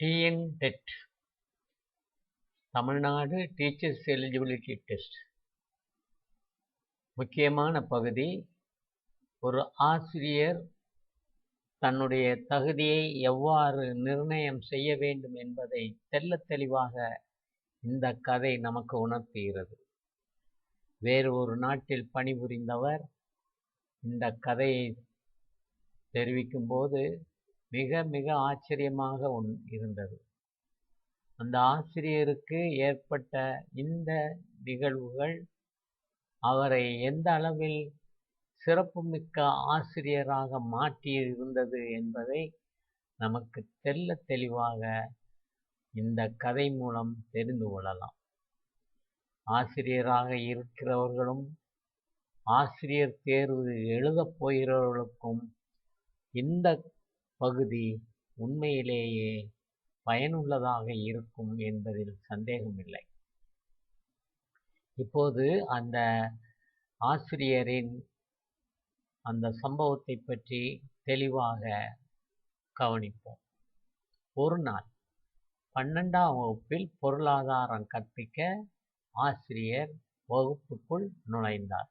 TN TET Tamil Nadu teachers eligibility test முக்கியமான பகுதி ஒரு ஆசிரியர் தன்னுடைய தகுதியை எவ்வாறு நிர்ணயம் செய்ய வேண்டும் என்பதை தெல்ல தெளிவாக இந்த கதை நமக்கு உணர்த்துகிறது. வேறு ஒரு நாட்டில் பணிபுரிந்தவர் இந்த கதையை தெரிவிக்கும்போது மிக மிக ஆச்சரியமாக இருந்தது. அந்த ஆசிரியருக்கு ஏற்பட்ட இந்த நிகழ்வுகள் அவரை எந்த அளவில் சிறப்புமிக்க ஆசிரியராக மாற்றியிருந்தது என்பதை நமக்கு தெள்ளத் தெளிவாக இந்த கதை மூலம் தெரிந்து கொள்ளலாம். ஆசிரியராக இருக்கிறவர்களும் ஆசிரியர் தேர்வு எழுதப் போகிறவர்களுக்கும் இந்த பகுதி உண்மையிலேயே பயனுள்ளதாக இருக்கும் என்பதில் சந்தேகமில்லை. இப்போது அந்த ஆசிரியரின் அந்த சம்பவத்தை பற்றி தெளிவாக கவனிப்போம். ஒரு நாள் பன்னெண்டாம் வகுப்பில் பொருளாதாரம் கற்பிக்க ஆசிரியர் வகுப்புக்குள் நுழைந்தார்.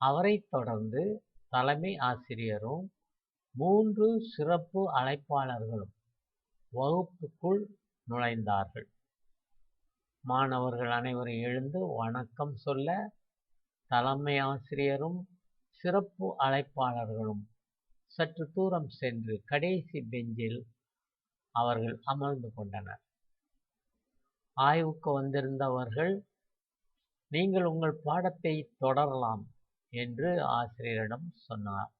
அவரைத் தொடர்ந்து தலைமை ஆசிரியரும் மூன்று சிறப்பு அழைப்பாளர்களும் வகுப்புக்குள் நுழைந்தார்கள். மாணவர்கள் அனைவரும் எழுந்து வணக்கம் சொல்ல தலைமை ஆசிரியரும் சிறப்பு அழைப்பாளர்களும் சற்று தூரம் சென்று கடைசி பெஞ்சில் அவர்கள் அமர்ந்து கொண்டனர். ஆய்வுக்கு வந்திருந்தவர்கள் நீங்கள் உங்கள் பாடத்தை தொடரலாம் என்று ஆசிரியரிடம் சொன்னார்.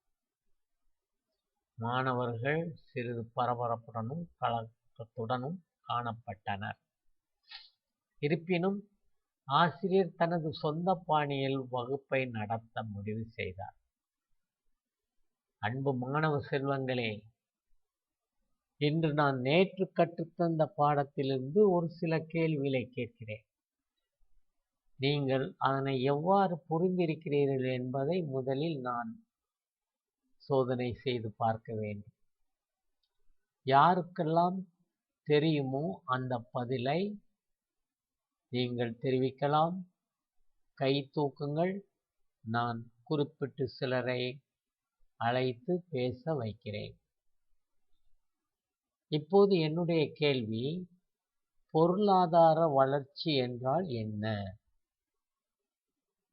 மாணவர்கள் சிறிது பரபரப்புடனும் கலக்கத்துடனும் காணப்பட்டனர். இருப்பினும் ஆசிரியர் தனது சொந்த பாணியில் வகுப்பை நடத்த முடிவு செய்தார். அன்பு மாணவ செல்வங்களே இன்று நான் நேற்று கற்றுத்தந்த பாடத்திலிருந்து ஒரு சில கேள்விகளை கேட்கிறேன். நீங்கள் அதனை எவ்வாறு புரிந்திருக்கிறீர்கள் என்பதை முதலில் நான் சோதனை செய்து பார்க்க வேண்டும். யாருக்கெல்லாம் தெரியுமோ அந்த பதிலை நீங்கள் தெரிவிக்கலாம். கை தூக்குங்கள். நான் குறிப்பிட்டு சிலரை அழைத்து பேச வைக்கிறேன். இப்போது என்னுடைய கேள்வி பொருளாதார வளர்ச்சி என்றால் என்ன?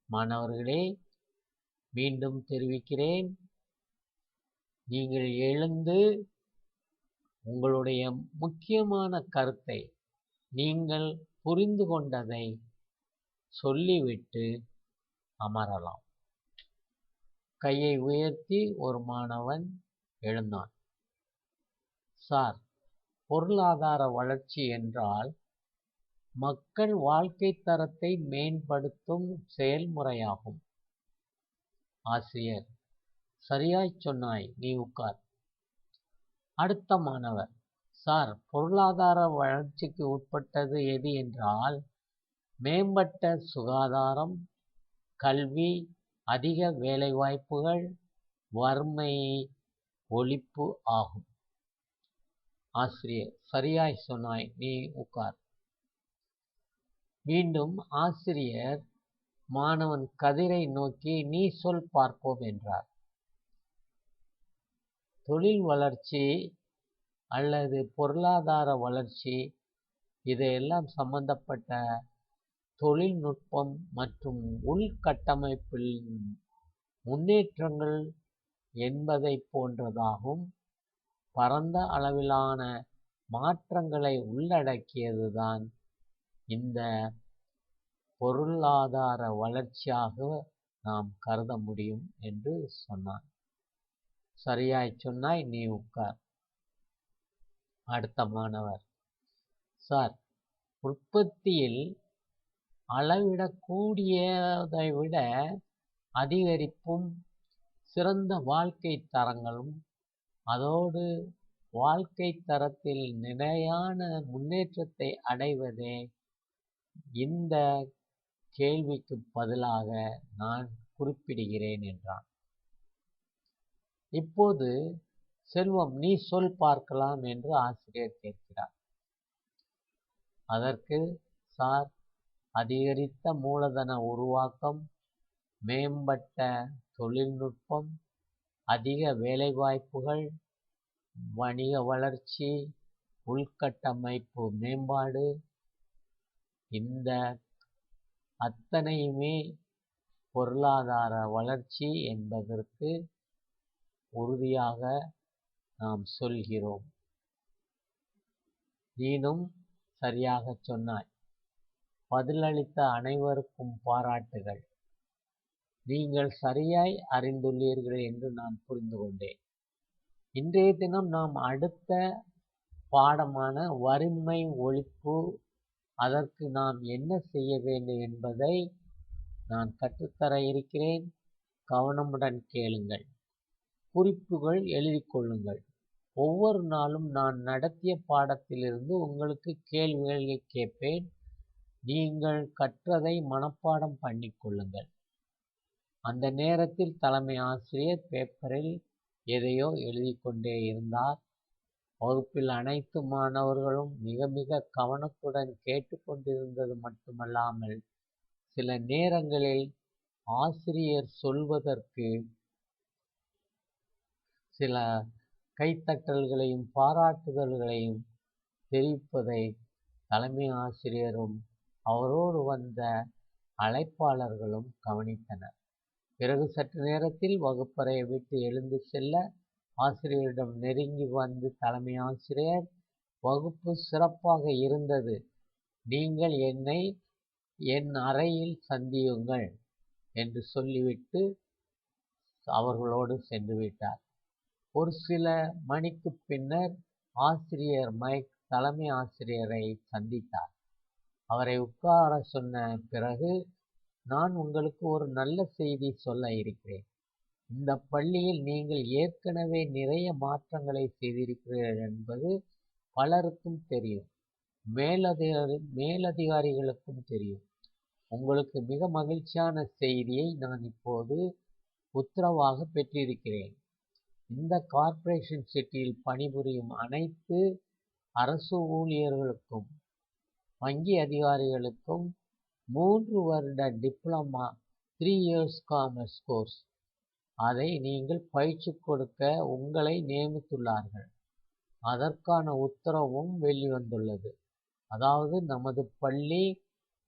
மாணவர்களே மீண்டும் தெரிவிக்கிறேன். நீங்கள் எழுந்து உங்களுடைய முக்கியமான கருத்தை நீங்கள் புரிந்து கொண்டதை சொல்லிவிட்டு அமரலாம். கையை உயர்த்தி ஒரு மாணவன் எழுந்தான். சார் பொருளாதார வளர்ச்சி என்றால் மக்கள் வாழ்க்கை தரத்தை மேம்படுத்தும் செயல்முறையாகும். ஆசிரியர் சரியாய் சொன்னாய் நீ உட்கார். அடுத்த மாணவர் சார் பொருளாதார வளர்ச்சிக்கு உட்பட்டது எது என்றால் மேம்பட்ட சுகாதாரம் கல்வி அதிக வேலைவாய்ப்புகள் வறுமை ஒழிப்பு ஆகும். ஆசிரியர் சரியாய் சொன்னாய் நீ உட்கார். மீண்டும் ஆசிரியர் மாணவன் கதிரை நோக்கி நீ சொல் பார்ப்போம் என்றார். தொழில் வளர்ச்சி அல்லது பொருளாதார வளர்ச்சி இதையெல்லாம் சம்பந்தப்பட்ட தொழில்நுட்பம் மற்றும் உள்கட்டமைப்பில் முன்னேற்றங்கள் என்பதை போன்றதாகும். பரந்த அளவிலான மாற்றங்களை உள்ளடக்கியதுதான் இந்த பொருளாதார வளர்ச்சியாக நாம் கருத முடியும் என்று சொன்னான் சரியாய் சொன்னாய் நீ உட்கார். அடுத்த மாணவர். சார் உற்பத்தியில் அளவிடக்கூடியதை விட அதிகரிப்பும் சிறந்த வாழ்க்கை தரங்களும் அதோடு வாழ்க்கை தரத்தில் நிலையான முன்னேற்றத்தை அடைவதே இந்த கேள்விக்கு பதிலாக நான் குறிப்பிடுகிறேன் என்றான். இப்போது செல்வம் நீ சொல் பார்க்கலாம் என்று ஆசிரியர் கேட்கிறார். அதற்கு சார் அதிகரித்த மூலதன உருவாக்கம் மேம்பட்ட தொழில்நுட்பம் அதிக வேலைவாய்ப்புகள் வணிக வளர்ச்சி உள்கட்டமைப்பு மேம்பாடு இந்த அத்தனையுமே பொருளாதார வளர்ச்சி என்பதற்கு உறுதியாக நாம் சொல்கிறோம். நீனும் சரியாக சொன்னாய். பதிலளித்த அனைவருக்கும் பாராட்டுகள். நீங்கள் சரியாய் அறிந்துள்ளீர்கள் என்று நான் புரிந்து கொண்டேன் இன்றைய தினம் நாம் அடுத்த பாடமான வறுமை ஒழிப்பு அதற்கு நாம் என்ன செய்ய வேண்டும் என்பதை நான் கற்றுத்தர இருக்கிறேன். கவனமுடன் கேளுங்கள். குறிப்புகள் எழுதி கொள்ளுங்கள் ஒவ்வொரு நாளும் நான் நடத்திய பாடத்திலிருந்து உங்களுக்கு கேள்விகளை கேட்பேன். நீங்கள் கற்றதை மனப்பாடம் பண்ணிக்கொள்ளுங்கள் அந்த நேரத்தில் தலைமை ஆசிரியர் பேப்பரில் எதையோ எழுதி கொண்டே இருந்தார். வகுப்பில் அனைத்து மாணவர்களும் மிக மிக கவனத்துடன் கேட்டுக்கொண்டிருந்தது மட்டுமல்லாமல் சில நேரங்களில் ஆசிரியர் சொல்வதற்கு சில கைத்தட்டல்களையும் பாராட்டுதல்களையும் தெரிவிப்பதை தலைமை ஆசிரியரும் அவரோடு வந்த அழைப்பாளர்களும் கவனித்தனர். பிறகு சற்று நேரத்தில் வகுப்பறையை விட்டு எழுந்து செல்ல ஆசிரியரிடம் நெருங்கி வந்து தலைமை ஆசிரியர் வகுப்பு சிறப்பாக இருந்தது. நீங்கள் என்னை என் அறையில் சந்தியுங்கள் என்று சொல்லிவிட்டு அவர்களோடு சென்று விட்டார். ஒரு சில மணிக்கு பின்னர் ஆசிரியர் மைக் தலைமை ஆசிரியரை சந்தித்தார். அவரை உட்கார சொன்ன பிறகு நான் உங்களுக்கு ஒரு நல்ல செய்தி சொல்ல இருக்கிறேன். இந்த பள்ளியில் நீங்கள் ஏற்கனவே நிறைய மாற்றங்களை செய்திருக்கிறீர்கள் என்பது பலருக்கும் தெரியும். மேலதிகாரி மேலதிகாரிகளுக்கும் தெரியும். உங்களுக்கு மிக மகிழ்ச்சியான செய்தியை நான் இப்போது உத்தரவாக பெற்றிருக்கிறேன். இந்த கார்ப்பரேஷன் சிட்டியில் பணிபுரியும் அனைத்து அரசு ஊழியர்களுக்கும் வங்கி அதிகாரிகளுக்கும் மூன்று வருட diploma three years commerce course அதை நீங்கள் பயிற்சி கொடுக்க உங்களை நியமித்துள்ளார்கள். அதற்கான உத்தரவும் வெளிவந்துள்ளது. அதாவது நமது பள்ளி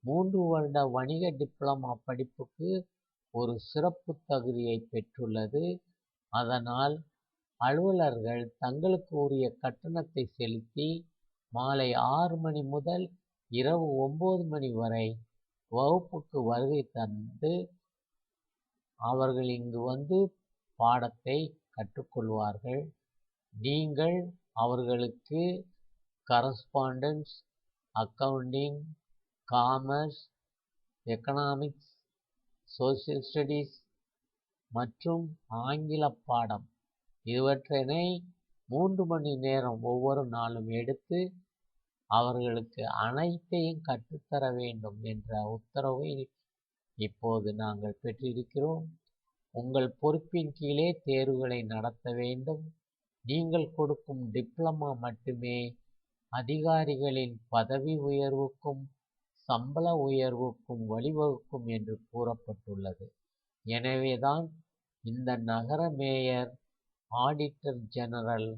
மூன்று வருட வணிக டிப்ளமா படிப்புக்கு ஒரு சிறப்பு தகுதியை பெற்றுள்ளது. அதனால் அலுவலர்கள் தங்களுக்கு உரிய கட்டணத்தை செலுத்தி மாலை ஆறு மணி முதல் இரவு ஒம்பது மணி வரை வகுப்புக்கு வருகை தந்து அவர்கள் இங்கு வந்து பாடத்தை கற்றுக்கொள்வார்கள். நீங்கள் அவர்களுக்கு correspondence accounting commerce economics social studies மற்றும் ஆங்கில பாடம் இவற்றினை மூன்று மணி நேரம் ஒவ்வொரு நாளும் எடுத்து அவர்களுக்கு அனைத்தையும் கற்றுத்தர வேண்டும் என்ற உத்தரவை இப்போது நாங்கள் பெற்றிருக்கிறோம். உங்கள் பொறுப்பின் கீழே தேர்வுகளை நடத்த வேண்டும். நீங்கள் கொடுக்கும் டிப்ளமா மட்டுமே அதிகாரிகளின் பதவி உயர்வுக்கும் சம்பள உயர்வுக்கும் வழிவகுக்கும் என்று கூறப்பட்டுள்ளது. எனவேதான் இந்த நகர மேயர் ஆடிட்டர் ஜெனரல்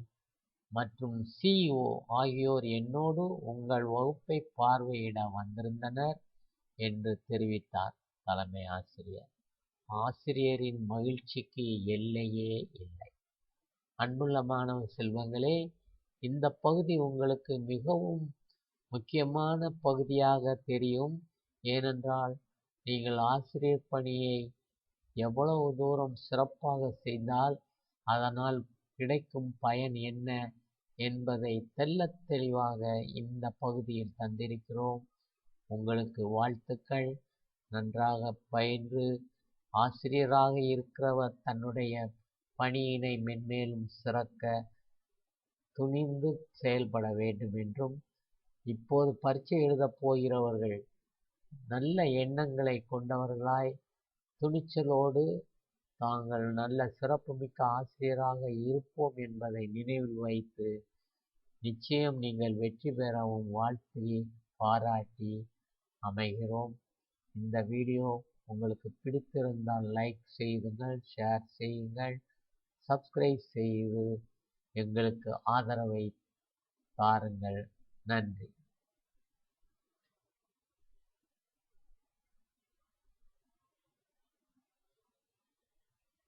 மற்றும் சிஇஓ ஆகியோர் என்னோடு உங்கள் வகுப்பை பார்வையிட வந்திருந்தனர் என்று தெரிவித்தார் தலைமை ஆசிரியர். ஆசிரியரின் மகிழ்ச்சிக்கு எல்லையே இல்லை. அன்புள்ள மாணவ செல்வங்களே இந்த பகுதி உங்களுக்கு மிகவும் முக்கியமான பகுதியாக தெரியும். ஏனென்றால் நீங்கள் ஆசிரியர் பணியை எவ்வளவு தூரம் சிறப்பாக செய்தால் அதனால் கிடைக்கும் பயன் என்ன என்பதை தெள்ளத் தெளிவாக இந்த பகுதியில் தந்திருக்கிறோம். உங்களுக்கு வாழ்த்துக்கள். நன்றாக பயின்று ஆசிரியராக இருக்கிறவர் தன்னுடைய பணியினை மென்மேலும் சிறக்க துணிந்து செயல்பட வேண்டும் என்றும் இப்போது பரீட்சை எழுதப் போகிறவர்கள் நல்ல எண்ணங்களை கொண்டவர்களாய் துணிச்சலோடு தாங்கள் நல்ல சிறப்புமிக்க ஆசிரியராக இருப்போம் என்பதை நினைவில் வைத்து நிச்சயம் நீங்கள் வெற்றி பெறவும் வாழ்த்தி பாராட்டி அமைகிறோம். இந்த வீடியோ உங்களுக்கு பிடித்திருந்தால் லைக் செய்யுங்கள் ஷேர் செய்யுங்கள் சப்ஸ்கிரைப் செய்து எங்களுக்கு ஆதரவை தாருங்கள். நன்றி.